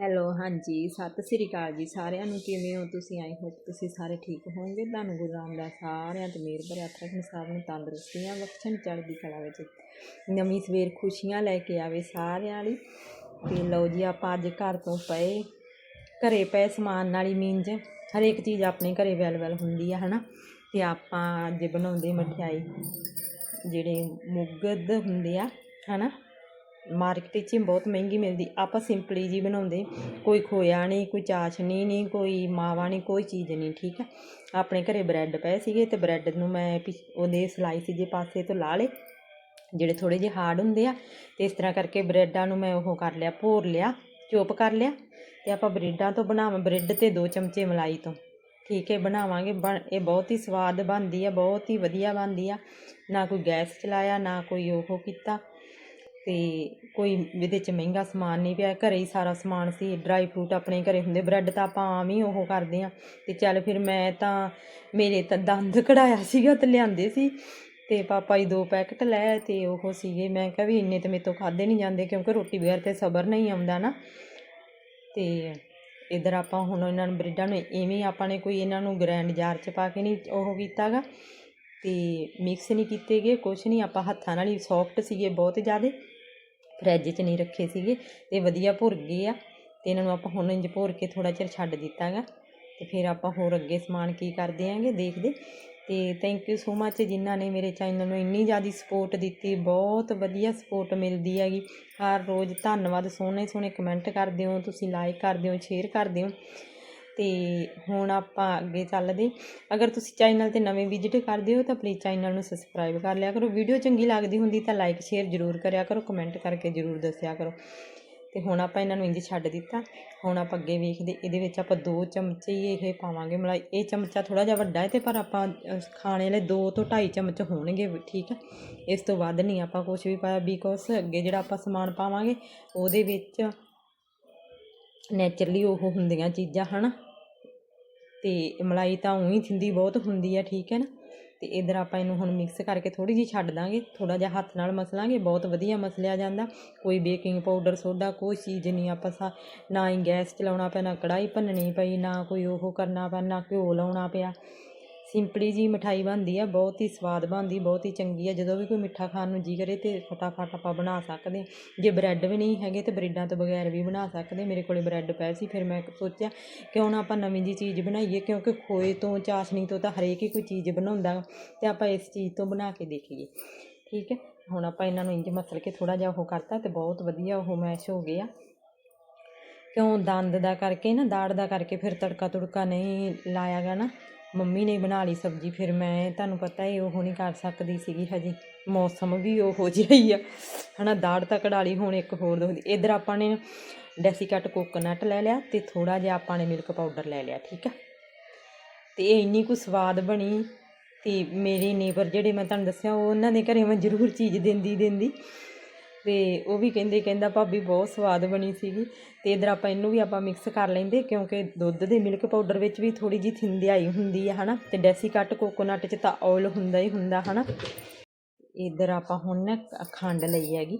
Hello ਹਾਂਜੀ, ਸਤਿ ਸ੍ਰੀ ਅਕਾਲ ਜੀ ਸਾਰਿਆਂ ਨੂੰ, ਕਿਵੇਂ ਹੋ ਤੁਸੀਂ? ਆਈ ਹੋਪ ਤੁਸੀਂ ਸਾਰੇ ਠੀਕ ਹੋਵੋਗੇ। ਤੁਹਾਨੂੰ ਗੁਰੂ ਰਾਮਦਾਸ ਸਾਰਿਆਂ ਤੇ ਮਿਹਰ ਭਰਿਆ ਹੱਥ ਰੱਖਣ ਸਭ ਨੂੰ ਤੰਦਰੁਸਤੀਆਂ ਬਖਸ਼ਣ ਚੜ੍ਹਦੀ ਕਲਾ ਵਿੱਚ। ਨਵੀਂ ਸਵੇਰ ਖੁਸ਼ੀਆਂ ਲੈ ਕੇ ਆਵੇ ਸਾਰਿਆਂ ਲਈ ਤੇ ਲਓ ਜੀ, ਆਪਾਂ ਅੱਜ ਘਰ ਤੋਂ ਪਏ, ਘਰੇ ਪਏ ਸਮਾਨ ਨਾਲ ਹੀ ਮੀਨਜ ਹਰੇਕ ਚੀਜ਼ ਆਪਣੇ ਘਰੇ ਅਵੇਲੇਬਲ ਹੁੰਦੀ ਆ, ਹਨਾ? ਤੇ ਆਪਾਂ ਅੱਜ ਬਣਾਉਂਦੇ ਮਠਿਆਈ, ਜਿਹੜੇ ਮੁਗਦ ਹੁੰਦੇ ਆ, ਹਨਾ? ਮਾਰਕੀਟ 'ਚ ਬਹੁਤ ਮਹਿੰਗੀ ਮਿਲਦੀ। ਆਪਾਂ ਸਿੰਪਲੀ ਜੀ ਬਣਾਉਂਦੇ। ਕੋਈ ਖੋਇਆ ਨਹੀਂ, ਕੋਈ ਚਾਸ਼ਨੀ ਨਹੀਂ, ਕੋਈ ਮਾਵਾ ਨਹੀਂ, ਕੋਈ ਚੀਜ਼ ਨਹੀਂ, ਠੀਕ ਹੈ ਆਪਣੇ ਘਰੇ ਬ੍ਰੈਡ ਪਏ ਸੀਗੇ ਤੇ ਬ੍ਰੈਡ ਨੂੰ ਮੈਂ ਪਿ- ਉਹਦੇ ਸਲਾਈਸ ਜੇ ਪਾਸੇ ਤੋਂ ਲਾ ਲਏ। ਜਿਹੜੇ ਥੋੜੇ ਜਿਹੇ ਹਾਰਡ ਹੁੰਦੇ ਆ ਤੇ ਇਸ ਤਰ੍ਹਾਂ ਕਰਕੇ ਬ੍ਰੈਡਾਂ ਨੂੰ ਮੈਂ ਉਹ ਕਰ ਲਿਆ, ਭੋਰ ਲਿਆ, ਚੋਪ ਕਰ ਲਿਆ ਤੇ ਆਪਾਂ ਬ੍ਰੈਡਾਂ ਤੋਂ ਬਣਾਵਾਂ, ਬ੍ਰੈਡ ਤੇ ਦੋ ਚਮਚੇ ਮਲਾਈ ਤੋਂ। ਠੀਕ ਹੈ, ਬਣਾਵਾਂਗੇ। ਬਣ, ਇਹ ਬਹੁਤ ਹੀ ਸਵਾਦ ਬਣਦੀ ਆ, ਬਹੁਤ ਹੀ ਵਧੀਆ ਬਣਦੀ ਆ। ਨਾ ਕੋਈ ਗੈਸ ਚਲਾਇਆ, ਨਾ ਕੋਈ ਉਹ ਕੀਤਾ। ਅਤੇ ਕੋਈ ਇਹਦੇ ਚ ਮਹਿੰਗਾ ਸਮਾਨ ਨਹੀਂ ਪਿਆ, ਘਰੇ ਹੀ ਸਾਰਾ ਸਮਾਨ ਸੀ ਡਰਾਈ ਫਰੂਟ ਆਪਣੇ ਘਰੇ ਹੁੰਦੇ ਬ੍ਰੈਡ ਤਾਂ ਆਪਾਂ ਆਮ ਹੀ ਉਹ ਕਰਦੇ ਹਾਂ। ਅਤੇ ਚੱਲ ਫਿਰ ਮੈਂ ਤਾਂ ਮੇਰੇ ਤਾਂ ਦੰਦ ਕਢਾਇਆ ਸੀਗਾ ਅਤੇ ਲਿਆਂਦੇ ਸੀ ਅਤੇ ਪਾਪਾ ਜੀ ਦੋ ਪੈਕਟ ਲੈ ਅਤੇ ਉਹ ਸੀਗੇ। ਮੈਂ ਕਿਹਾ ਵੀ ਇੰਨੇ ਤਾਂ ਮੇਰੇ ਤੋਂ ਖਾਦੇ ਨਹੀਂ ਜਾਂਦੇ ਕਿਉਂਕਿ ਰੋਟੀ ਬਗੈਰ ਤਾਂ ਸਬਰ ਨਹੀਂ ਆਉਂਦਾ ਨਾ। ਅਤੇ ਇਧਰ ਆਪਾਂ ਹੁਣ ਇਹਨਾਂ ਨੂੰ ਬ੍ਰੈਡਾਂ ਨੂੰ ਇਵੇਂ ਆਪਾਂ ਨੇ ਕੋਈ ਇਹਨਾਂ ਨੂੰ ਗ੍ਰੈਂਡ ਜਾਰ ਚ ਪਾ ਕੇ ਨਹੀਂ ਉਹ ਕੀਤਾਗਾ। ਅਤੇ ਮਿਕਸ ਨਹੀਂ ਕੀਤੇ ਗਏ ਕੁਛ ਨਹੀਂ, ਆਪਾਂ ਹੱਥਾਂ ਨਾਲ ਹੀ ਸੌਫਟ ਸੀਗੇ ਬਹੁਤ ਜ਼ਿਆਦਾ। ਫਰਿੱਜ 'ਚ ਨਹੀਂ ਰੱਖੇ ਸੀਗੇ ਤੇ ਵਧੀਆ ਭੁਰ ਗਏ ਆ ਤੇ ਇਹਨਾਂ ਨੂੰ ਆਪਾਂ ਹੁਣ ਇੰਜ ਭੁਰ ਕੇ ਥੋੜਾ ਚਿਰ ਛੱਡ ਦਿੱਤਾਗਾ ਤੇ ਫਿਰ ਆਪਾਂ ਹੋਰ ਅੱਗੇ ਸਮਾਨ ਕੀ ਕਰਦੇ ਆਂਗੇ ਦੇਖਦੇ। ਤੇ ਥੈਂਕ ਯੂ ਸੋ ਮੱਚ ਜਿਨ੍ਹਾਂ ਨੇ ਮੇਰੇ ਚੈਨਲ ਨੂੰ ਇੰਨੀ ਜ਼ਿਆਦਾ ਸਪੋਰਟ ਦਿੱਤੀ, ਬਹੁਤ ਵਧੀਆ ਸਪੋਰਟ ਮਿਲਦੀ ਹੈਗੀ। ਹਰ ਰੋਜ਼ ਧੰਨਵਾਦ ਸੋਹਣੇ ਸੋਹਣੇ ਕਮੈਂਟ ਕਰਦੇ ਹੋ ਤੁਸੀਂ ਲਾਈਕ ਕਰਦੇ ਹੋ ਸ਼ੇਅਰ ਕਰਦੇ ਹੋ ਤੇ ਹੁਣ ਆਪਾਂ ਅੱਗੇ ਚੱਲਦੇ। ਅਗਰ ਤੁਸੀਂ ਚੈਨਲ ਤੇ ਨਵੇਂ ਵਿਜ਼ਿਟ ਕਰਦੇ ਹੋ ਤਾਂ ਪਲੀਜ਼ ਚੈਨਲ ਨੂੰ ਸਬਸਕ੍ਰਾਈਬ ਕਰ ਲਿਆ ਕਰੋ। ਵੀਡੀਓ ਚੰਗੀ ਲੱਗਦੀ ਹੁੰਦੀ ਤਾਂ ਲਾਈਕ ਸ਼ੇਅਰ ਜ਼ਰੂਰ ਕਰਿਆ ਕਰੋ ਕਮੈਂਟ ਕਰਕੇ ਜ਼ਰੂਰ ਦੱਸਿਆ ਕਰੋ। ਤੇ ਹੁਣ ਆਪਾਂ ਇਹਨਾਂ ਨੂੰ ਇੰਜ ਛੱਡ ਦਿੱਤਾ। ਹੁਣ ਆਪਾਂ ਅੱਗੇ ਵੇਖਦੇ, ਇਹਦੇ ਵਿੱਚ ਆਪਾਂ ਦੋ ਚਮਚੇ ਹੀ ਇਹ ਪਾਵਾਂਗੇ। ਮਲਾਈ, ਇਹ ਚਮਚਾ ਥੋੜਾ ਜਿਹਾ ਵੱਡਾ ਹੈ ਤੇ ਪਰ ਆਪਾਂ ਖਾਣੇ ਵਾਲੇ ਦੋ ਤੋਂ ਢਾਈ ਚਮਚ ਹੋਣਗੇ, ਠੀਕ ਹੈ ਇਸ ਤੋਂ ਵੱਧ ਨਹੀਂ ਆਪਾਂ ਕੁਝ ਵੀ ਪਾਇਆ ਬਿਕੋਜ਼ ਅੱਗੇ ਜਿਹੜਾ ਆਪਾਂ ਸਮਾਨ ਪਾਵਾਂਗੇ, ਉਹਦੇ ਵਿੱਚ ਨੇਚਰਲੀ ਉਹ ਹੁੰਦੀਆਂ ਚੀਜ਼ਾਂ, ਹਨਾ? ਤੇ ਮਲਾਈ ਤਾਂ ਉਹੀ ਥਿੰਦੀ ਬਹੁਤ ਹੁੰਦੀ ਆ, ਠੀਕ ਹੈ ਨਾ? ਤੇ ਇਧਰ ਆਪਾਂ ਇਹਨੂੰ ਹੁਣ ਮਿਕਸ ਕਰਕੇ ਥੋੜੀ ਜਿਹੀ ਛੱਡ ਦਾਂਗੇ ਥੋੜਾ ਜਿਹਾ ਹੱਥ ਨਾਲ ਮਸਲਾਂਗੇ, ਬਹੁਤ ਵਧੀਆ ਮਸਲਿਆ ਜਾਂਦਾ। ਕੋਈ ਬੇਕਿੰਗ ਪਾਊਡਰ ਸੋਡਾ, ਕੋਈ ਚੀਜ਼ ਨਹੀਂ ਆਪਾਂ ਸਾ, ਨਾ ਹੀ ਗੈਸ ਚਲਾਉਣਾ ਪਿਆ, ਨਾ ਕੜਾਈ ਭੰਨਣੀ ਪਈ, ਨਾ ਕੋਈ ਉਹ ਕਰਨਾ ਪਿਆ, ਨਾ ਘਿਓ ਲਾਉਣਾ ਪਿਆ। ਸਿੰਪਲੀ ਜੀ ਮਿਠਾਈ ਬਣਦੀ ਆ, ਬਹੁਤ ਹੀ ਸਵਾਦ ਬਣਦੀ, ਬਹੁਤ ਹੀ ਚੰਗੀ ਆ। ਜਦੋਂ ਵੀ ਕੋਈ ਮਿੱਠਾ ਖਾਣ ਨੂੰ ਜੀ ਕਰੇ ਤੇ ਫਟਾਫਟ ਆਪਾਂ ਬਣਾ ਸਕਦੇ ਜੇ ਬ੍ਰੈਡ ਵੀ ਨਹੀਂ ਹੈਗੇ ਤੇ ਬ੍ਰੈਡਾਂ ਤੋਂ ਬਗੈਰ ਵੀ ਬਣਾ ਸਕਦੇ ਮੇਰੇ ਕੋਲੇ ਬ੍ਰੈਡ ਪਏ ਸੀ, ਫਿਰ ਮੈਂ ਸੋਚਿਆ ਕਿਉਂ ਨਾ ਆਪਾਂ ਨਵੀਂ ਜੀ ਚੀਜ਼ ਬਣਾਈਏ, ਕਿਉਂਕਿ ਖੋਏ ਤੋਂ ਚਾਸ਼ਨੀ ਤੋਂ ਤਾਂ ਹਰੇਕ ਹੀ ਕੋਈ ਚੀਜ਼ ਬਣਾਉਂਦਾ ਤੇ ਆਪਾਂ ਇਸ ਚੀਜ਼ ਤੋਂ ਬਣਾ ਕੇ ਦੇਖੀਏ। ਠੀਕ ਹੈ, ਹੁਣ ਆਪਾਂ ਇਹਨਾਂ ਨੂੰ ਇੰਜ ਮਸਲ ਕੇ ਥੋੜਾ ਜਿਹਾ ਉਹ ਕਰਤਾ ਤੇ ਬਹੁਤ ਵਧੀਆ ਉਹ ਮੈਸ਼ ਹੋ ਗਿਆ ਕਿਉਂ ਦੰਦ ਦਾ ਕਰਕੇ ਨਾ ਦਾੜ ਦਾ ਕਰਕੇ ਫਿਰ ਤੜਕਾ ਤੁੜਕਾ ਨਹੀਂ ਲਾਇਆ ਗਾ ਨਾ। ਮੰਮੀ ਨੇ ਬਣਾ ਲਈ ਸਬਜ਼ੀ, ਫਿਰ ਮੈਂ ਤੁਹਾਨੂੰ ਪਤਾ ਹੀ ਉਹ ਨਹੀਂ ਕਰ ਸਕਦੀ ਸੀਗੀ ਹਜੇ। ਮੌਸਮ ਵੀ ਉਹੋ ਜਿਹਾ ਹੀ ਆ। ਹਨਾ, ਦਾੜ ਤਾਂ ਕਢਾ ਲਈ, ਹੁਣ ਇੱਕ ਹੋਰ ਦੋ ਇਧਰ ਆਪਾਂ ਨੇ ਡੈਸੀ ਕੱਟ ਕੋਕੋਨਟ ਲੈ ਲਿਆ ਤੇ ਥੋੜਾ ਜਿਹਾ ਆਪਾਂ ਨੇ ਮਿਲਕ ਪਾਊਡਰ ਲੈ ਲਿਆ, ਠੀਕ ਆ? ਤੇ ਇਹ ਇੰਨੀ ਕੁ ਸਵਾਦ ਬਣੀ ਤੇ ਮੇਰੇ ਨੇਬਰ ਜਿਹੜੇ ਮੈਂ ਤੁਹਾਨੂੰ ਦੱਸਿਆ, ਉਹ ਉਹਨਾਂ ਦੇ ਘਰੇ ਮੈਂ ਜ਼ਰੂਰ ਚੀਜ਼ ਦਿੰਦੀ ਦਿੰਦੀ। ਤੇ ਉਹ ਵੀ ਕਹਿੰਦੇ, ਕਹਿੰਦਾ ਭਾਬੀ ਬਹੁਤ ਸਵਾਦ ਬਣੀ ਸੀਗੀ ਤੇ ਇਧਰ ਆਪਾਂ ਇਹਨੂੰ ਵੀ ਆਪਾਂ ਮਿਕਸ ਕਰ ਲੈਂਦੇ ਕਿਉਂਕਿ ਦੁੱਧ ਦੇ ਮਿਲਕ ਪਾਊਡਰ ਵਿੱਚ ਵੀ ਥੋੜੀ ਜਿਹੀ ਥਿੰਦਿਆਈ ਹੁੰਦੀ ਹੈ ਹਨਾ? ਤੇ ਡੈਸੀ ਕੱਟ ਕੋਕੋਨਟ 'ਚ ਤਾਂ ਆਇਲ ਹੁੰਦਾ ਹੀ ਹੁੰਦਾ, ਹਨਾ? ਇਧਰ ਆਪਾਂ ਹੁਣ ਨਾ ਖੰਡ ਲਈ ਹੈਗੀ।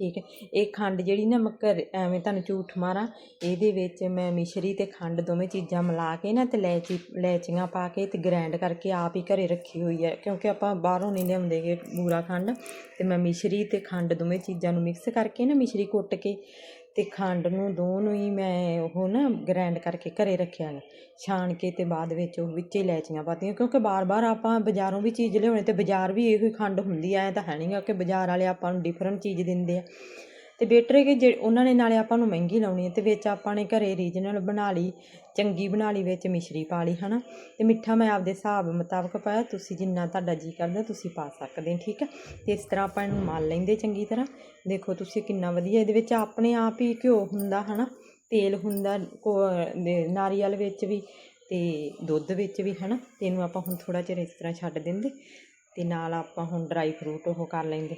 ਠੀਕ ਹੈ। ਇਹ ਖੰਡ ਜਿਹੜੀ ਨਾ ਮੈਂ ਘਰ ਐਵੇਂ ਤੁਹਾਨੂੰ ਝੂਠ ਮਾਰਾਂ, ਇਹਦੇ ਵਿੱਚ ਮੈਂ ਮਿਸ਼ਰੀ ਤੇ ਖੰਡ ਦੋਵੇਂ ਚੀਜ਼ਾਂ ਮਿਲਾ ਕੇ ਨਾ ਤੇ ਲੈਚੀ, ਲੈਚੀਆਂ ਪਾ ਕੇ ਤੇ ਗ੍ਰਾਈਂਡ ਕਰਕੇ ਆਪ ਹੀ ਘਰੇ ਰੱਖੀ ਹੋਈ ਹੈ। ਕਿਉਂਕਿ ਆਪਾਂ ਬਾਹਰੋਂ ਨਹੀਂ ਲਿਆਉਂਦੇਗੇ ਬੂਰਾ ਖੰਡ, ਤੇ ਮੈਂ ਮਿਸ਼ਰੀ ਤੇ ਖੰਡ ਦੋਵੇਂ ਚੀਜ਼ਾਂ ਨੂੰ ਮਿਕਸ ਕਰਕੇ ਨਾ ਮਿਸ਼ਰੀ ਕੁੱਟ ਕੇ ਅਤੇ ਖੰਡ ਨੂੰ ਦੋਨੋਂ ਹੀ ਮੈਂ ਉਹ ਨਾ ਗ੍ਰੈਂਡ ਕਰਕੇ ਘਰ ਰੱਖਿਆ ਗਾ ਛਾਣ ਕੇ ਅਤੇ ਬਾਅਦ ਵਿੱਚ ਉਹ ਵਿੱਚ ਹੀ ਇਲਾਇਚੀਆਂ ਪਾਤੀਆਂ, ਕਿਉਂਕਿ ਵਾਰ ਵਾਰ ਆਪਾਂ ਬਾਜ਼ਾਰੋਂ ਵੀ ਚੀਜ਼ ਲਿਆਉਣੀ ਅਤੇ ਬਾਜ਼ਾਰ ਵੀ ਇਹੋ ਹੀ ਖੰਡ ਹੁੰਦੀ ਐ ਤਾਂ ਹੈ ਨਹੀਂ ਗਾ ਕਿ ਬਾਜ਼ਾਰ ਵਾਲੇ ਆਪਾਂ ਨੂੰ ਡਿਫਰੈਂਟ ਚੀਜ਼ ਦਿੰਦੇ ਆ। ਤੇ ਬੇਟਰ ਹੈ ਕਿ ਜੇ ਉਹਨਾਂ ਨੇ ਨਾਲੇ ਆਪਾਂ ਨੂੰ ਮਹਿੰਗੀ ਲਾਉਣੀ ਹੈ ਤੇ ਵਿੱਚ ਆਪਾਂ ਨੇ ਘਰੇ ਰੀਜਨਲ ਬਣਾ ਲਈ, ਚੰਗੀ ਬਣਾ ਲਈ, ਵਿੱਚ ਮਿਸ਼ਰੀ ਪਾ ਲਈ, ਹਨਾ? ਤੇ ਮਿੱਠਾ ਮੈਂ ਆਪਦੇ ਹਿਸਾਬ ਮੁਤਾਬਕ ਪਾਇਆ, ਤੁਸੀਂ ਜਿੰਨਾ ਤੁਹਾਡਾ ਜੀ ਕਰਦਾ, ਤੁਸੀਂ ਪਾ ਸਕਦੇ ਠੀਕ ਹੈ? ਤੇ ਇਸ ਤਰ੍ਹਾਂ ਆਪਾਂ ਇਹਨੂੰ ਮਲ ਲੈਂਦੇ ਚੰਗੀ ਤਰ੍ਹਾਂ। ਦੇਖੋ ਤੁਸੀਂ ਕਿੰਨਾ ਵਧੀਆ, ਇਹਦੇ ਵਿੱਚ ਆਪਣੇ ਆਪ ਹੀ ਘਿਓ ਹੁੰਦਾ, ਹਨਾ? ਤੇਲ ਹੁੰਦਾ, ਕੋ- ਨਾਰੀਅਲ ਵਿੱਚ ਵੀ ਤੇ ਦੁੱਧ ਵਿੱਚ ਵੀ, ਹਨਾ? ਤੇ ਇਹਨੂੰ ਆਪਾਂ ਹੁਣ ਥੋੜਾ ਚਿਰ ਇਸ ਤਰ੍ਹਾਂ ਛੱਡ ਦਿੰਦੇ ਤੇ ਨਾਲ ਆਪਾਂ ਹੁਣ ਡਰਾਈ ਫਰੂਟ ਉਹ ਕਰ ਲੈਂਦੇ।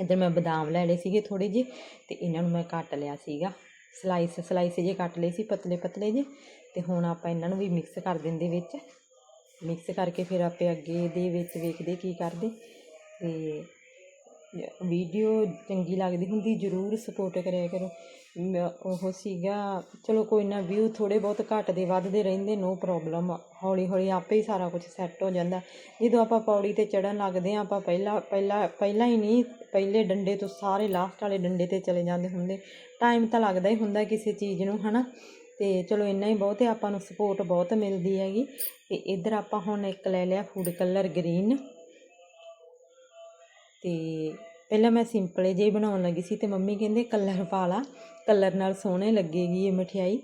ਇੱਧਰ ਮੈਂ ਬਦਾਮ ਲੈ ਲਏ ਸੀਗੇ ਥੋੜੇ ਜਿਹੇ ਤੇ ਇਹਨਾਂ ਨੂੰ ਮੈਂ ਕੱਟ ਲਿਆ ਸੀਗਾ। ਸਲਾਈਸ ਸਲਾਈਸ ਜੇ ਕੱਟ ਲਏ ਸੀ ਪਤਲੇ ਪਤਲੇ ਜੇ ਤੇ ਹੁਣ ਆਪਾਂ ਇਹਨਾਂ ਨੂੰ ਵੀ ਮਿਕਸ ਕਰ ਦਿੰਦੇ ਵਿੱਚ। ਮਿਕਸ ਕਰਕੇ ਫਿਰ ਆਪੇ ਅੱਗੇ ਦੇ ਵਿੱਚ ਵੇਖਦੇ ਕੀ ਕਰਦੇ। ਤੇ ਵੀਡੀਓ ਚੰਗੀ ਲੱਗਦੀ ਹੁੰਦੀ ਜ਼ਰੂਰ ਸਪੋਰਟ ਕਰਿਆ ਕਰੋ। ਉਹ ਸੀਗਾ, ਚਲੋ ਕੋਈ ਨਾ ਵਿਊ ਥੋੜ੍ਹੇ ਬਹੁਤ ਘੱਟਦੇ ਵੱਧਦੇ ਰਹਿੰਦੇ ਨੋ ਪ੍ਰੋਬਲਮ ਹੌਲੀ ਹੌਲੀ ਆਪੇ ਹੀ ਸਾਰਾ ਕੁਝ ਸੈੱਟ ਹੋ ਜਾਂਦਾ। ਜਦੋਂ ਆਪਾਂ ਪੌੜੀ ਤੇ ਚੜ੍ਹਨ ਲੱਗਦੇ ਹਾਂ, ਆਪਾਂ ਪਹਿਲਾਂ ਪਹਿਲਾਂ ਪਹਿਲਾਂ ਹੀ ਨਹੀਂ, ਪਹਿਲੇ ਡੰਡੇ ਤੋਂ ਸਾਰੇ ਲਾਸਟ ਵਾਲੇ ਡੰਡੇ ਤੇ ਚਲੇ ਜਾਂਦੇ ਹੁੰਦੇ। ਟਾਈਮ ਤਾਂ ਲੱਗਦਾ ਹੀ ਹੁੰਦਾ ਕਿਸੇ ਚੀਜ਼ ਨੂੰ ਹੈ ਨਾ ਅਤੇ ਚਲੋ ਇੰਨਾ ਹੀ ਬਹੁਤ ਹੈ, ਆਪਾਂ ਨੂੰ ਸਪੋਰਟ ਬਹੁਤ ਮਿਲਦੀ ਹੈਗੀ। ਅਤੇ ਇੱਧਰ ਆਪਾਂ ਹੁਣ ਇੱਕ ਲੈ ਲਿਆ ਫੂਡ ਕਲਰ ਗ੍ਰੀਨ ਅਤੇ ਪਹਿਲਾਂ ਮੈਂ ਸਿੰਪਲ ਜਿਹੀ ਬਣਾਉਣ ਲੱਗੀ ਸੀ ਤੇ ਮੰਮੀ ਕਹਿੰਦੇ ਕਲਰ ਪਾ ਲਾ, ਕਲਰ ਨਾਲ ਸੋਹਣੇ ਲੱਗੇਗੀ ਇਹ ਮਠਿਆਈ।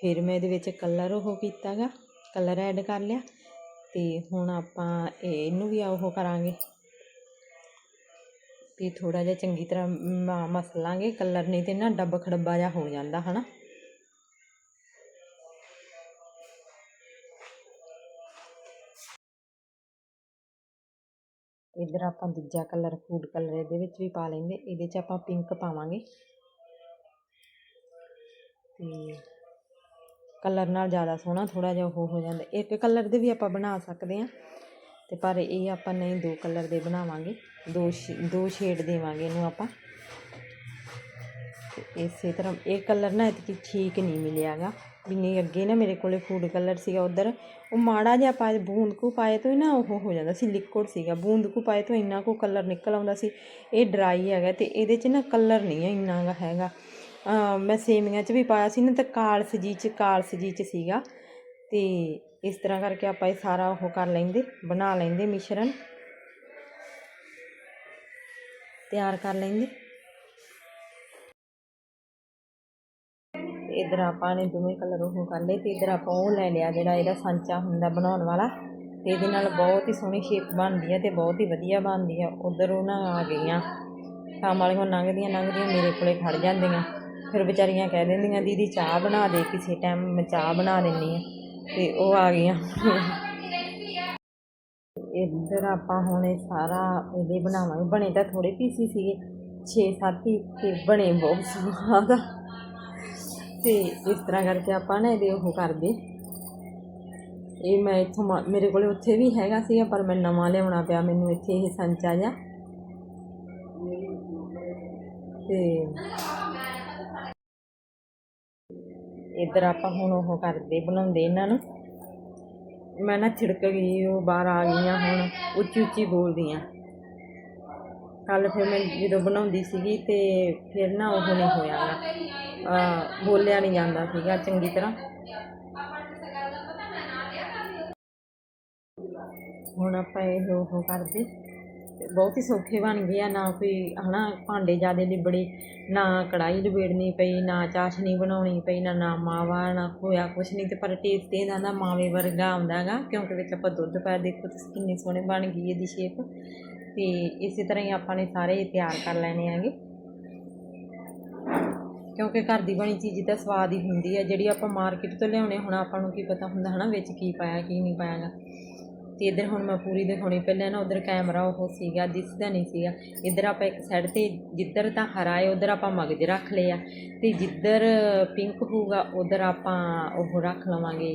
ਫਿਰ ਮੈਂ ਇਹਦੇ ਵਿੱਚ ਕਲਰ ਉਹ ਕੀਤਾਗਾ, ਕਲਰ ਐਡ ਕਰ ਲਿਆ ਤੇ ਹੁਣ ਆਪਾਂ ਇਹ- ਇਹਨੂੰ ਵੀ ਉਹ ਕਰਾਂਗੇ। ਵੀ ਥੋੜਾ ਜਿਹਾ ਚੰਗੀ ਤਰ੍ਹਾਂ ਮ- ਮਸਲਾਂਗੇ, ਕਲਰ ਨਹੀਂ ਤੇ ਨਾ ਡੱਬ ਖੜੱਬਾ ਜਿਹਾ ਹੋ ਜਾਂਦਾ, ਹਨਾ? ਇੱਧਰ ਆਪਾਂ ਦੂਜਾ ਕਲਰ ਫੂਡ ਕਲਰ ਇਹਦੇ ਵਿੱਚ ਵੀ ਪਾ ਲੈਂਦੇ। ਇਹਦੇ 'ਚ ਆਪਾਂ ਪਿੰਕ ਪਾਵਾਂਗੇ। ਤੇ ਕਲਰ ਨਾਲ ਜ਼ਿਆਦਾ ਸੋਹਣਾ ਥੋੜਾ ਜਿਹਾ ਉਹ ਹੋ ਜਾਂਦਾ। ਇੱਕ ਕਲਰ ਦੇ ਵੀ ਆਪਾਂ ਬਣਾ ਸਕਦੇ ਹਾਂ। ਤੇ ਪਰ ਇਹ ਆਪਾਂ ਨਹੀਂ ਦੋ ਕਲਰ ਦੇ ਬਣਾਵਾਂਗੇ। ਦੋ ਸ਼ੇ- ਦੋ ਸ਼ੇਡ ਦੇਵਾਂਗੇ ਇਹਨੂੰ ਆਪਾਂ। ਇਸੇ ਤਰ੍ਹਾਂ ਇਹ ਕਲਰ ਨਾ ਇਤਕੀ ਠੀਕ ਨਹੀਂ ਮਿਲਿਆਗਾ। ਵੀ ਅੱਗੇ ਨਾ ਮੇਰੇ ਕੋਲੇ ਫੂਡ ਕਲਰ ਸੀਗਾ ਉਧਰ। ਉਹ ਮਾੜਾ ਜਿਹਾ ਪਾਏ ਬੂੰਦ ਕੁ ਪਾਏ ਤੋਂ ਹੀ ਨਾ ਉਹ ਹੋ ਜਾਂਦਾ ਸੀ ਲਿਕੁਇਡ ਸੀਗਾ। ਬੂੰਦ ਕੁ ਪਾਏ ਤੋਂ ਇੰਨਾ ਕੁ ਕਲਰ ਨਿਕਲ ਆਉਂਦਾ ਸੀ। ਇਹ ਡਰਾਈ ਹੈਗਾ ਤੇ ਇਹਦੇ 'ਚ ਨਾ ਕਲਰ ਨਹੀਂ ਇੰਨਾ ਗਾ ਹੈਗਾ। ਮੈਂ ਸੇਮੀਆਂ 'ਚ ਵੀ ਪਾਇਆ ਸੀ ਨਾ ਤਾਂ ਕਾਲਸ ਜੀ 'ਚ, ਕਾਲਸ ਜੀ 'ਚ ਸੀਗਾ। ਤੇ ਇਸ ਤਰ੍ਹਾਂ ਕਰਕੇ ਆਪਾਂ ਇਹ ਸਾਰਾ ਉਹ ਕਰ ਲੈਂਦੇ, ਬਣਾ ਲੈਂਦੇ ਮਿਸ਼ਰਣ। ਤਿਆਰ ਕਰ ਲੈਂਦੇ। ਇਧਰ ਆਪਾਂ ਨੇ ਦੋਵੇਂ ਕਲਰ ਉਹ ਕਰ ਲਏ ਤੇ ਇਧਰ ਆਪਾਂ ਉਹ ਲੈ ਲਿਆ ਜਿਹੜਾ ਇਹਦਾ ਸਾਂਚਾ ਹੁੰਦਾ ਬਣਾਉਣ ਵਾਲਾ। ਤੇ ਇਹਦੇ ਨਾਲ ਬਹੁਤ ਹੀ ਸੋਹਣੀ ਸ਼ੇਪ ਬਣਦੀ ਹੈ ਤੇ ਬਹੁਤ ਹੀ ਵਧੀਆ ਬਣਦੀ ਹੈ ਉਧਰ ਉਹਨਾਂ ਆ ਗਈਆਂ। ਕੰਮ ਵਾਲੀਆਂ ਲੰਘਦੀਆਂ ਲੰਘਦੀਆਂ ਮੇਰੇ ਕੋਲੇ ਖੜ ਜਾਂਦੀਆਂ। ਫਿਰ ਵਿਚਾਰੀਆਂ ਕਹਿ ਦਿੰਦੀਆਂ, ਦੀਦੀ ਚਾਹ ਬਣਾ ਦੇ, ਕਿਸੇ ਟਾਈਮ ਮੈਂ ਚਾਹ ਬਣਾ ਦਿੰਨੀ ਆ। ਤੇ ਉਹ ਆ ਗਈਆਂ। ਇੱਧਰ ਆਪਾਂ ਹੁਣ ਇਹ ਸਾਰਾ ਇਹਦੇ ਬਣਾਵਾਂਗੇ। ਬਣੇ ਤਾਂ ਥੋੜੇ ਪੀਸੀ ਸੀਗੇ। 6-7 ਹੀ ਤੇ ਬਣੇ ਬਹੁਤ ਸਵਾਦ ਆ। ਤੇ ਇਸ ਤਰ੍ਹਾਂ ਕਰਕੇ ਆਪਾਂ ਨਾ ਇਹਦੇ ਉਹ ਕਰਦੇ। ਇਹ ਮੈਂ ਇੱਥੋਂ ਮ- ਮੇਰੇ ਕੋਲੇ ਉੱਥੇ ਵੀ ਹੈਗਾ ਸੀਗਾ, ਪਰ ਮੈਂ ਨਵਾਂ ਲਿਆਉਣਾ ਪਿਆ, ਮੈਨੂੰ ਇੱਥੇ ਇਹ ਸੰਚਾ ਜਿਹਾ ਤੇ ਇੱਧਰ ਆਪਾਂ ਹੁਣ ਉਹ ਕਰਦੇ, ਬਣਾਉਂਦੇ ਇਹਨਾਂ ਨੂੰ। ਮੈਂ ਨਾ ਛਿੜਕ ਗਈ, ਉਹ ਬਾਹਰ ਆ ਗਈਆਂ ਹੁਣ, ਉੱਚੀ ਉੱਚੀ ਬੋਲਦੀ ਬੋਲਦੀਆਂ। ਕੱਲ ਫਿਰ ਮੈਂ ਜਦੋਂ ਬਣਾਉਂਦੀ ਸੀਗੀ ਤੇ ਫਿਰ ਨਾ ਉਹ ਨਹੀਂ ਹੋਇਆਗਾ ਬੋਲਿਆ ਨਹੀਂ ਜਾਂਦਾ ਸੀਗਾ, ਚੰਗੀ ਤਰ੍ਹਾਂ। ਹੁਣ ਆਪਾਂ ਇਹ ਉਹ ਕਰਦੇ। ਬਹੁਤ ਹੀ ਸੌਖੇ ਬਣ ਗਏ ਆ, ਨਾ ਕੋਈ ਹਨਾ, ਭਾਂਡੇ ਜ਼ਿਆਦੇ ਲਿਬੜੇ, ਨਾ ਕੜਾਈ ਲਬੇੜਨੀ ਪਈ, ਨਾ ਚਾਸ਼ਨੀ ਬਣਾਉਣੀ ਪਈ, ਨਾ ਨਾ ਮਾਵਾ, ਨਾ ਹੋਇਆ ਕੁਛ ਨਹੀਂ ਤੇ ਪਰ ਟੇਸਟ ਇਹਦਾ ਨਾ ਮਾਵੇ ਵਰਗਾ ਆਉਂਦਾ ਗਾ ਕਿਉਂਕਿ ਵਿੱਚ ਆਪਾਂ ਦੁੱਧ ਪਾਇਆ, ਦੇਖੋ ਤੁਸੀਂ ਕਿੰਨੀ ਸੋਹਣੀ ਬਣ ਗਈ ਇਹਦੀ ਸ਼ੇਪ ਤੇ ਇਸੇ ਤਰ੍ਹਾਂ ਹੀ ਆਪਾਂ ਨੇ ਸਾਰੇ ਤਿਆਰ ਕਰ ਲੈਣੇ ਆਗੇ ਕਿਉਂਕਿ ਘਰ ਦੀ ਬਣੀ ਚੀਜ਼ ਤਾਂ ਸਵਾਦ ਹੀ ਹੁੰਦੀ ਹੈ, ਜਿਹੜੀ ਆਪਾਂ ਮਾਰਕੀਟ ਤੋਂ ਲਿਆਉਣੇ, ਹੁਣ ਆਪਾਂ ਨੂੰ ਕੀ ਪਤਾ ਹੁੰਦਾ ਹੈ ਨਾ ਵਿੱਚ ਕੀ ਪਾਇਆ, ਕੀ ਨਹੀਂ ਪਾਇਆ ਗਾ ਤੇ ਇੱਧਰ ਹੁਣ ਮੈਂ ਪੂਰੀ ਦਿਖਾਉਣੀ, ਪਹਿਲਾਂ ਨਾ ਉਧਰ ਕੈਮਰਾ ਉਹ ਸੀਗਾ ਦਿਸਦਾ ਨਹੀਂ ਸੀਗਾ। ਇੱਧਰ ਆਪਾਂ ਇੱਕ ਸਾਈਡ ਤੇ ਜਿੱਧਰ ਤਾਂ ਹਰਾ ਹੈ, ਉਧਰ ਆਪਾਂ ਮਗਜ ਰੱਖ ਲਏ ਆ। ਤੇ ਜਿੱਧਰ ਪਿੰਕ ਹੋਊਗਾ, ਉਧਰ ਆਪਾਂ ਉਹ ਰੱਖ ਲਵਾਂਗੇ,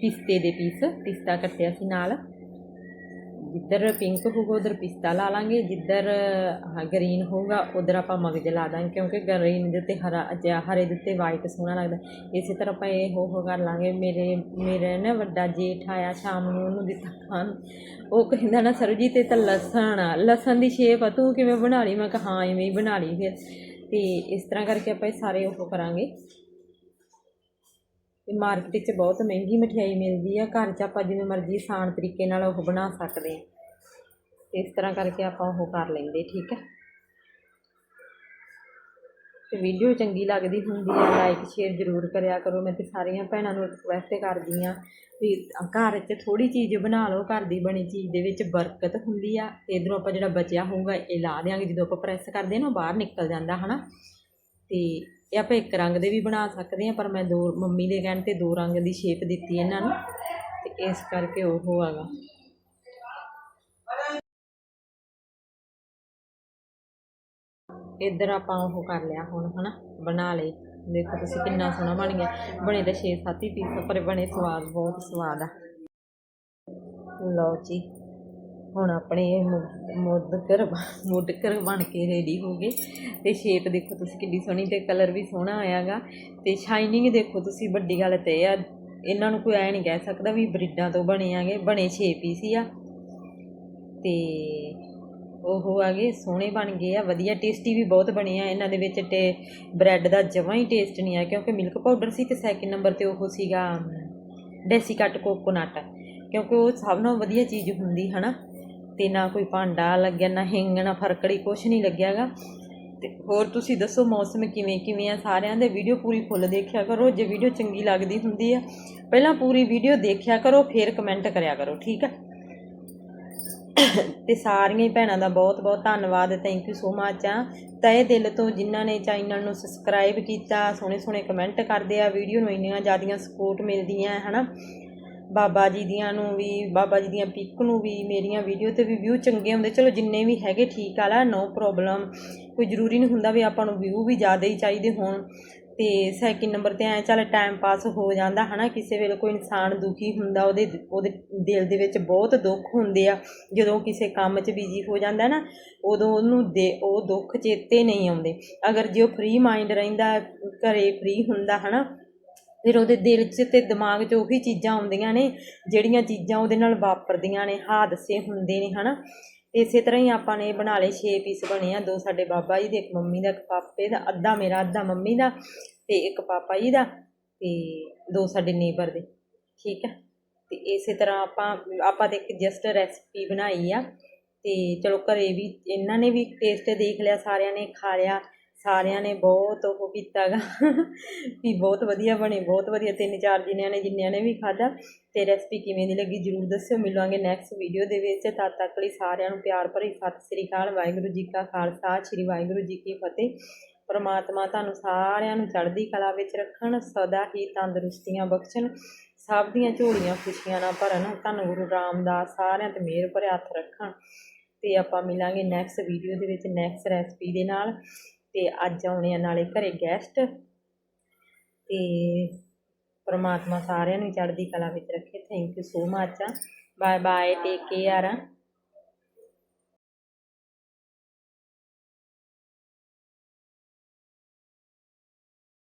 ਪਿਸਤੇ ਦੇ ਪੀਸ ਪਿਸਤਾ ਕੱਟਿਆ ਸੀ ਨਾਲ। ਜਿੱਧਰ ਪਿੰਕ ਹੋਊਗਾ, ਉਧਰ ਪਿਸਤਾ ਲਾ ਲਾਂਗੇ, ਜਿੱਧਰ ਗ੍ਰੀਨ ਹੋਊਗਾ, ਉਧਰ ਆਪਾਂ ਮਗਜ ਲਾ ਦਾਂਗੇ, ਕਿਉਂਕਿ ਗ੍ਰੀਨ ਦੇ ਉੱਤੇ ਹਰਾ, ਜਾਂ ਹਰੇ ਦੇ ਉੱਤੇ ਵਾਈਟ ਸੋਹਣਾ ਲੱਗਦਾ। ਇਸੇ ਤਰ੍ਹਾਂ ਆਪਾਂ ਇਹ ਹੋ ਹੋ ਕਰ ਲਾਂਗੇ। ਮੇਰੇ ਮੇਰੇ ਨਾ ਵੱਡਾ ਜੇਠ ਆਇਆ ਸ਼ਾਮ ਨੂੰ, ਉਹਨੂੰ ਦਿੱਤਾ ਖਾਣ। ਉਹ ਕਹਿੰਦਾ ਨਾ ਸਰਜੀ ਤੇ ਤਾਂ ਲਸਣ ਆ। ਲਸਣ ਦੀ ਸ਼ੇਪ ਆ, ਤੂੰ ਕਿਵੇਂ ਬਣਾ ਲਈ? ਮੈਂ ਕਿਹਾ, ਹਾਂ, ਇਵੇਂ ਹੀ ਬਣਾ ਲਈ ਫਿਰ। ਤੇ ਇਸ ਤਰ੍ਹਾਂ ਕਰਕੇ ਆਪਾਂ ਇਹ ਸਾਰੇ ਉਹ ਕਰਾਂਗੇ। ਤੇ ਮਾਰਕੀਟ 'ਚ ਬਹੁਤ ਮਹਿੰਗੀ ਮਠਿਆਈ ਮਿਲਦੀ ਆ, ਘਰ 'ਚ ਆਪਾਂ ਜਿਵੇਂ ਮਰਜ਼ੀ ਆਸਾਨ ਤਰੀਕੇ ਨਾਲ ਉਹ ਬਣਾ ਸਕਦੇ ਹਾਂ ਇਸ ਤਰ੍ਹਾਂ ਕਰਕੇ ਆਪਾਂ ਉਹ ਕਰ ਲੈਂਦੇ, ਠੀਕ ਹੈ ਤੇ ਵੀਡੀਓ ਚੰਗੀ ਲੱਗਦੀ ਹੁੰਦੀ ਹੈ ਲਾਈਕ ਸ਼ੇਅਰ ਜ਼ਰੂਰ ਕਰਿਆ ਕਰੋ। ਮੈਂ ਤੇ ਸਾਰੀਆਂ ਭੈਣਾਂ ਨੂੰ ਰਿਕੁਐਸਟ ਕਰਦੀ ਹਾਂ ਵੀ ਘਰ 'ਚ ਥੋੜੀ ਚੀਜ਼ ਬਣਾ ਲਓ, ਘਰ ਦੀ ਬਣੀ ਚੀਜ਼ ਦੇ ਵਿੱਚ ਬਰਕਤ ਹੁੰਦੀ ਆ। ਤੇ ਇਧਰੋਂ ਆਪਾਂ ਜਿਹੜਾ ਬਚਿਆ ਹੋਊਗਾ, ਇਹ ਲਾ ਦਿਆਂਗੇ। ਜਦੋਂ ਆਪਾਂ ਪ੍ਰੈਸ ਕਰਦੇ ਹਾਂ ਨਾ, ਉਹ ਬਾਹਰ ਨਿਕਲ ਜਾਂਦਾ, ਹਨਾ? ਤੇ ਇਹ ਆਪਾਂ ਇੱਕ ਰੰਗ ਦੇ ਵੀ ਬਣਾ ਸਕਦੇ ਹਾਂ, ਪਰ ਮੈਂ ਦੋ, ਮੰਮੀ ਦੇ ਕਹਿਣ ਤੇ ਦੋ ਰੰਗ ਦੀ ਸ਼ੇਪ ਦਿੱਤੀ ਇਹਨਾਂ ਨੂੰ, ਤੇ ਇਸ ਕਰਕੇ ਉਹ ਹੈਗਾ। ਇੱਧਰ ਆਪਾਂ ਉਹ ਕਰ ਲਿਆ ਹੁਣ, ਹਨਾ? ਬਣਾ ਲਏ। ਦੇਖੋ ਤੁਸੀਂ ਕਿੰਨਾ ਸੋਹਣਾ ਬਣ ਗਿਆ। ਬਣੇ ਤਾਂ 6-7 ਹੀ ਪੀਸ, ਪਰ ਬਣੇ ਸਵਾਦ, ਬਹੁਤ ਸਵਾਦ ਆ। ਲਓ ਜੀ। ਹੁਣ ਆਪਣੇ ਮੁ- ਮੁੱਦਕਰ ਮੁੱਦਕਰ ਬਣ ਕੇ ਰੈਡੀ ਹੋ ਗਏ। ਤੇ ਸ਼ੇਪ ਦੇਖੋ ਤੁਸੀਂ ਕਿੰਨੀ ਸੋਹਣੀ ਤੇ ਕਲਰ ਵੀ ਸੋਹਣਾ ਆਇਆਗਾ। ਤੇ ਸ਼ਾਈਨਿੰਗ ਦੇਖੋ ਤੁਸੀਂ ਵੱਡੀ ਗੱਲ ਤੇ ਇਹ ਆ, ਇਹਨਾਂ ਨੂੰ ਕੋਈ ਐ ਨਹੀਂ ਕਹਿ ਸਕਦਾ ਵੀ ਬਰੀਡਾਂ ਤੋਂ ਬਣੇ ਆਗੇ, ਬਣੇ 6 ਪੀਸ ਹੀ ਆ। ਤੇ ਉਹ ਆਗੇ ਸੋਹਣੇ ਬਣ ਗਏ ਆ, ਵਧੀਆ ਟੇਸਟੀ ਵੀ ਬਹੁਤ ਬਣੇ ਆ। ਇਹਨਾਂ ਦੇ ਵਿੱਚ ਤੇ ਬ੍ਰੈਡ ਦਾ ਜਮਾਂ ਹੀ ਟੇਸਟ ਨਹੀਂ ਆ, ਕਿਉਂਕਿ ਮਿਲਕ ਪਾਊਡਰ ਸੀ ਤੇ ਸੈਕਿੰਡ ਨੰਬਰ ਤੇ ਉਹ ਸੀਗਾ ਡੈਸੀ ਕੱਟ ਕੋਕੋਨਟ ਕਿਉਂਕਿ ਉਹ ਸਭ ਨਾਲੋਂ ਵਧੀਆ ਚੀਜ਼ ਹੁੰਦੀ, ਹਨਾ? ਤੇ ਨਾ ਕੋਈ ਭਾਂਡਾ ਲੱਗਿਆ, ਨਾ ਹਿੰਗ, ਨਾ ਫਰਕੜੀ, ਕੁਛ ਨਹੀਂ ਲੱਗਿਆਗਾ। ਤੇ ਹੋਰ ਤੁਸੀਂ ਦੱਸੋ ਮੌਸਮ ਕਿਵੇਂ ਕਿਵੇਂ ਆ? ਸਾਰਿਆਂ ਦੇ ਵੀਡੀਓ ਪੂਰੀ ਫੁੱਲ ਦੇਖਿਆ ਕਰੋ, ਜੇ ਵੀਡੀਓ ਚੰਗੀ ਲੱਗਦੀ ਹੁੰਦੀ ਆ, ਪਹਿਲਾਂ ਪੂਰੀ ਵੀਡੀਓ ਦੇਖਿਆ ਕਰੋ, ਫਿਰ ਕਮੈਂਟ ਕਰਿਆ ਕਰੋ, ਠੀਕ ਆ? ਤੇ ਸਾਰੀਆਂ ਹੀ ਭੈਣਾਂ ਦਾ ਬਹੁਤ ਬਹੁਤ ਧੰਨਵਾਦ ਥੈਂਕ ਯੂ ਸੋ ਮਚ ਆ। ਤਏ ਦਿਲ ਤੋਂ ਜਿਨ੍ਹਾਂ ਨੇ ਚੈਨਲ ਨੂੰ ਸਬਸਕ੍ਰਾਈਬ ਕੀਤਾ ਸੋਹਣੇ ਸੋਹਣੇ ਕਮੈਂਟ ਕਰਦੇ ਆ, ਵੀਡੀਓ ਨੂੰ ਇੰਨੀਆਂ ਜ਼ਿਆਦੀਆਂ ਸਪੋਰਟ ਮਿਲਦੀਆਂ ਹੈ ਹਨਾ? ਬਾਬਾ ਜੀ ਦੀਆਂ ਨੂੰ ਵੀ, ਬਾਬਾ ਜੀ ਦੀਆਂ ਪਿਕ ਨੂੰ ਵੀ, ਮੇਰੀਆਂ ਵੀਡੀਓ ਤੇ ਵੀ ਵਿਊ ਚੰਗੇ ਹੁੰਦੇ। ਚਲੋ ਜਿੰਨੇ ਵੀ ਹੈਗੇ ਠੀਕ ਆ ਨੋ ਪ੍ਰੋਬਲਮ ਕੋਈ ਜ਼ਰੂਰੀ ਨਹੀਂ ਹੁੰਦਾ ਵੀ ਆਪਾਂ ਨੂੰ ਵਿਊ ਵੀ ਜ਼ਿਆਦਾ ਹੀ ਚਾਹੀਦੇ ਹੋਣ। ਤੇ ਸੈਕਿੰਡ ਨੰਬਰ ਤੇ ਐ ਚੱਲ ਟਾਈਮ ਪਾਸ ਹੋ ਜਾਂਦਾ, ਹਨਾ? ਕਿਸੇ ਵੇਲੇ ਕੋਈ ਇਨਸਾਨ ਦੁਖੀ ਹੁੰਦਾ, ਉਹਦੇ ਉਹਦੇ ਦਿਲ ਦੇ ਵਿੱਚ ਬਹੁਤ ਦੁੱਖ ਹੁੰਦੇ ਆ। ਜਦੋਂ ਕਿਸੇ ਕੰਮ 'ਚ ਬਿਜ਼ੀ ਹੋ ਜਾਂਦਾ ਨਾ, ਉਦੋਂ ਉਹਨੂੰ ਦੇ, ਉਹ ਦੁੱਖ ਚੇਤੇ ਨਹੀਂ ਆਉਂਦੇ। ਅਗਰ ਜੇ ਉਹ ਫ੍ਰੀ ਮਾਈਂਡ ਰਹਿੰਦਾ, ਘਰੇ ਫ੍ਰੀ ਹੁੰਦਾ, ਹਨਾ? ਫਿਰ ਉਹਦੇ ਦਿਲ 'ਚ ਅਤੇ ਦਿਮਾਗ 'ਚ ਉਹੀ ਚੀਜ਼ਾਂ ਆਉਂਦੀਆਂ ਨੇ, ਜਿਹੜੀਆਂ ਚੀਜ਼ਾਂ ਉਹਦੇ ਨਾਲ ਵਾਪਰਦੀਆਂ ਨੇ, ਹਾਦਸੇ ਹੁੰਦੇ ਨੇ ਹੈ ਹਨਾ। ਇਸੇ ਤਰ੍ਹਾਂ ਹੀ ਆਪਾਂ ਨੇ ਬਣਾ ਲਏ 6 ਪੀਸ ਬਣੇ ਆ, ਦੋ ਸਾਡੇ ਬਾਬਾ ਜੀ ਦੇ, ਇੱਕ ਮੰਮੀ ਦਾ, ਇੱਕ ਪਾਪੇ ਦਾ, ਅੱਧਾ ਮੇਰਾ, ਅੱਧਾ ਮੰਮੀ ਦਾ ਤੇ ਇੱਕ ਪਾਪਾ ਜੀ ਦਾ ਤੇ ਦੋ ਸਾਡੇ ਨੇਬਰ ਦੇ, ਠੀਕ ਹੈ ਤੇ ਇਸੇ ਤਰ੍ਹਾਂ ਆਪਾਂ ਆਪਾਂ ਤੇ ਇੱਕ ਜਸਟ ਰੈਸਪੀ ਬਣਾਈ ਆ ਤੇ ਚਲੋ ਘਰੇ ਵੀ, ਇਹਨਾਂ ਨੇ ਵੀ ਟੇਸਟ ਦੇਖ ਲਿਆ, ਸਾਰਿਆਂ ਨੇ ਖਾ ਲਿਆ। ਸਾਰਿਆਂ ਨੇ ਬਹੁਤ ਉਹ ਕੀਤਾਗਾ। ਵੀ ਬਹੁਤ ਵਧੀਆ ਬਣੇ, ਬਹੁਤ ਵਧੀਆ। ਤਿੰਨ ਚਾਰ ਜਿਨਿਆਂ ਨੇ, ਜਿੰਨਿਆਂ ਨੇ ਵੀ ਖਾਧਾ। ਤੇ ਰੈਸਪੀ ਕਿਵੇਂ ਦੀ ਲੱਗੀ ਜਰੂਰ ਦੱਸਿਓ। ਮਿਲਾਂਗੇ ਨੈਕਸਟ ਵੀਡੀਓ ਦੇ ਵਿੱਚ। ਤਦ ਤੱਕ ਲਈ ਸਾਰਿਆਂ ਨੂੰ ਪਿਆਰ ਭਰੀ ਸਤਿ ਸ੍ਰੀ ਅਕਾਲ। ਵਾਹਿਗੁਰੂ ਜੀ ਕਾ ਖਾਲਸਾ। ਸ੍ਰੀ ਵਾਹਿਗੁਰੂ ਜੀ ਕੀ ਫਤਿਹ। ਪਰਮਾਤਮਾ ਤੁਹਾਨੂੰ ਸਾਰਿਆਂ ਨੂੰ ਚੜ੍ਹਦੀ ਕਲਾ ਵਿੱਚ ਰੱਖਣ, ਸਦਾ ਹੀ ਤੰਦਰੁਸਤੀਆਂ ਬਖਸ਼ਣ। ਸਭ ਦੀਆਂ ਝੋਲੀਆਂ ਖੁਸ਼ੀਆਂ ਨਾਲ ਭਰਨ। ਤੁਹਾਨੂੰ ਗੁਰੂ ਰਾਮਦਾਸ ਸਾਰਿਆਂ ਤੇ ਮਿਹਰ ਭਰੇ ਹੱਥ ਰੱਖਣ। ਤੇ ਆਪਾਂ ਮਿਲਾਂਗੇ ਨੈਕਸਟ ਵੀਡੀਓ ਦੇ ਵਿੱਚ ਨੈਕਸਟ ਰੈਸਪੀ ਦੇ ਨਾਲ। ਤੇ ਅੱਜ ਆਉਣੇ ਆ ਨਾਲੇ ਘਰੇ ਗੈਸਟ ਤੇ ਪਰਮਾਤਮਾ ਸਾਰਿਆਂ ਨੂੰ ਚੜ੍ਹਦੀ ਕਲਾ ਵਿੱਚ ਰੱਖੇ। Thank you so much bye bye take care